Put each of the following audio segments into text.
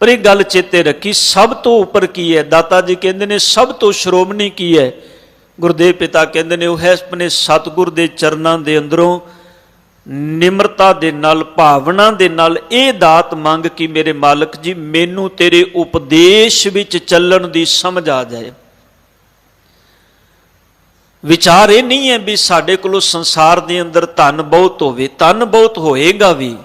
ਪਰ ਇਹ ਗੱਲ ਚੇਤੇ ਰੱਖੀ, ਸਭ ਤੋਂ ਉੱਪਰ ਕੀ ਹੈ? ਦਾਤਾ ਜੀ ਕਹਿੰਦੇ ਨੇ ਸਭ ਤੋਂ ਸ਼੍ਰੋਮਣੀ ਕੀ ਹੈ? ਗੁਰਦੇਵ ਪਿਤਾ ਕਹਿੰਦੇ ਨੇ ਉਹ ਹੈ ਆਪਣੇ ਸਤਿਗੁਰ ਦੇ ਚਰਨਾਂ ਦੇ ਅੰਦਰੋਂ, ਨਿਮਰਤਾ ਦੇ ਨਾਲ, ਭਾਵਨਾ ਦੇ ਨਾਲ ਇਹ ਦਾਤ ਮੰਗ ਕਿ ਮੇਰੇ ਮਾਲਕ ਜੀ, ਮੈਨੂੰ ਤੇਰੇ ਉਪਦੇਸ਼ ਵਿੱਚ ਚੱਲਣ ਦੀ ਸਮਝ ਆ ਜਾਏ। ਵਿਚਾਰ ਇਹ ਨਹੀਂ ਹੈ ਵੀ ਸਾਡੇ ਕੋਲੋਂ ਸੰਸਾਰ ਦੇ ਅੰਦਰ ਧਨ ਬਹੁਤ ਹੋਵੇ, ਧਨ ਬਹੁਤ ਹੋਏਗਾ ਵੀ।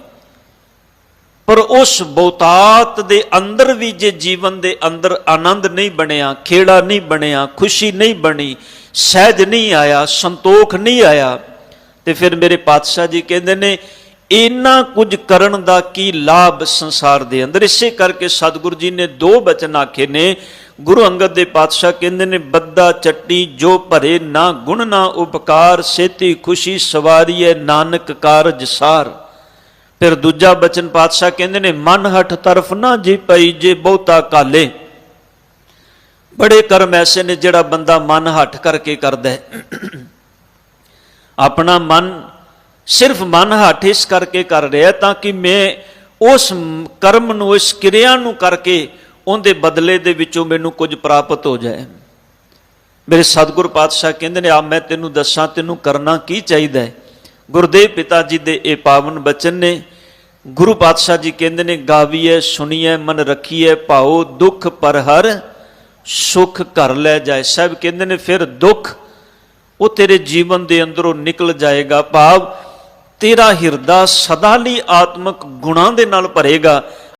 ਪਰ ਉਸ ਬਹੁਤਾਤ ਦੇ ਅੰਦਰ ਵੀ ਜੇ ਜੀਵਨ ਦੇ ਅੰਦਰ ਆਨੰਦ ਨਹੀਂ ਬਣਿਆ, ਖੇੜਾ ਨਹੀਂ ਬਣਿਆ, ਖੁਸ਼ੀ ਨਹੀਂ ਬਣੀ, ਸਹਿਜ ਨਹੀਂ ਆਇਆ, ਸੰਤੋਖ ਨਹੀਂ ਆਇਆ, ਤੇ ਫਿਰ ਮੇਰੇ ਪਾਤਸ਼ਾਹ ਜੀ ਕਹਿੰਦੇ ਨੇ ਇੰਨਾ ਕੁਝ ਕਰਨ ਦਾ ਕੀ ਲਾਭ ਸੰਸਾਰ ਦੇ ਅੰਦਰ? ਇਸੇ ਕਰਕੇ ਸਤਿਗੁਰੂ ਜੀ ਨੇ ਦੋ ਬਚਨ ਆਖੇ ਨੇ। ਗੁਰੂ ਅੰਗਦ ਦੇ ਪਾਤਸ਼ਾਹ ਕਹਿੰਦੇ ਨੇ, ਬੱਦਾ ਚੱਟੀ ਜੋ ਭਰੇ ਨਾ ਗੁਣ ਨਾ ਉਪਕਾਰ, ਸੇਤੀ ਖੁਸ਼ੀ ਸਵਾਰੀਏ ਨਾਨਕ ਕਾਰਜ ਸਾਰ। ਫਿਰ ਦੂਜਾ ਬਚਨ ਪਾਤਸ਼ਾਹ ਕਹਿੰਦੇ ਨੇ, ਮਨ ਹਠ ਤਰਫ ਨਾ ਜੀ ਪਈ ਜੇ ਬਹੁਤਾ ਕਾਲੇ। ਬੜੇ ਕਰਮ ਐਸੇ ਨੇ ਜਿਹੜਾ ਬੰਦਾ ਮਨ ਹੱਠ ਕਰਕੇ ਕਰਦਾ ਹੈ। ਆਪਣਾ ਮਨ ਸਿਰਫ ਮਨ ਹੱਠ ਇਸ ਕਰਕੇ ਕਰ ਰਿਹਾ ਤਾਂ ਕਿ ਮੈਂ ਉਸ ਕਰਮ ਨੂੰ, ਇਸ ਕਿਰਿਆ ਨੂੰ ਕਰਕੇ ਉਹਦੇ ਬਦਲੇ ਦੇ ਵਿੱਚੋਂ ਮੈਨੂੰ ਕੁਝ ਪ੍ਰਾਪਤ ਹੋ ਜਾਏ। ਮੇਰੇ ਸਤਿਗੁਰ ਪਾਤਸ਼ਾਹ ਕਹਿੰਦੇ ਨੇ, ਆ ਮੈਂ ਤੈਨੂੰ ਦੱਸਾਂ, ਤੈਨੂੰ ਕਰਨਾ ਕੀ ਚਾਹੀਦਾ ਹੈ? ਗੁਰਦੇਵ ਪਿਤਾ ਜੀ ਦੇ ਇਹ ਪਾਵਨ ਬਚਨ ਨੇ ਗੁਰੂ ਪਾਤਸ਼ਾਹ ਜੀ ਕਹਿੰਦੇ ਨੇ ਗਾਵੀਏ ਸੁਣੀਏ ਮਨ ਰੱਖੀਏ ਭਾਉ, ਦੁੱਖ ਪਰ ਹਰ ਸੁਖ ਕਰ ਲੈ ਜਾਏ। ਸਭ ਕਹਿੰਦੇ ਨੇ, ਫਿਰ ਦੁੱਖ ਉਹ ਤੇਰੇ ਜੀਵਨ ਦੇ ਅੰਦਰੋਂ ਨਿਕਲ ਜਾਏਗਾ। ਭਾਵ ਤੇਰਾ ਹਿਰਦਾ ਸਦਾ ਲਈ ਆਤਮਿਕ ਗੁਣਾਂ ਦੇ ਨਾਲ ਭਰੇਗਾ।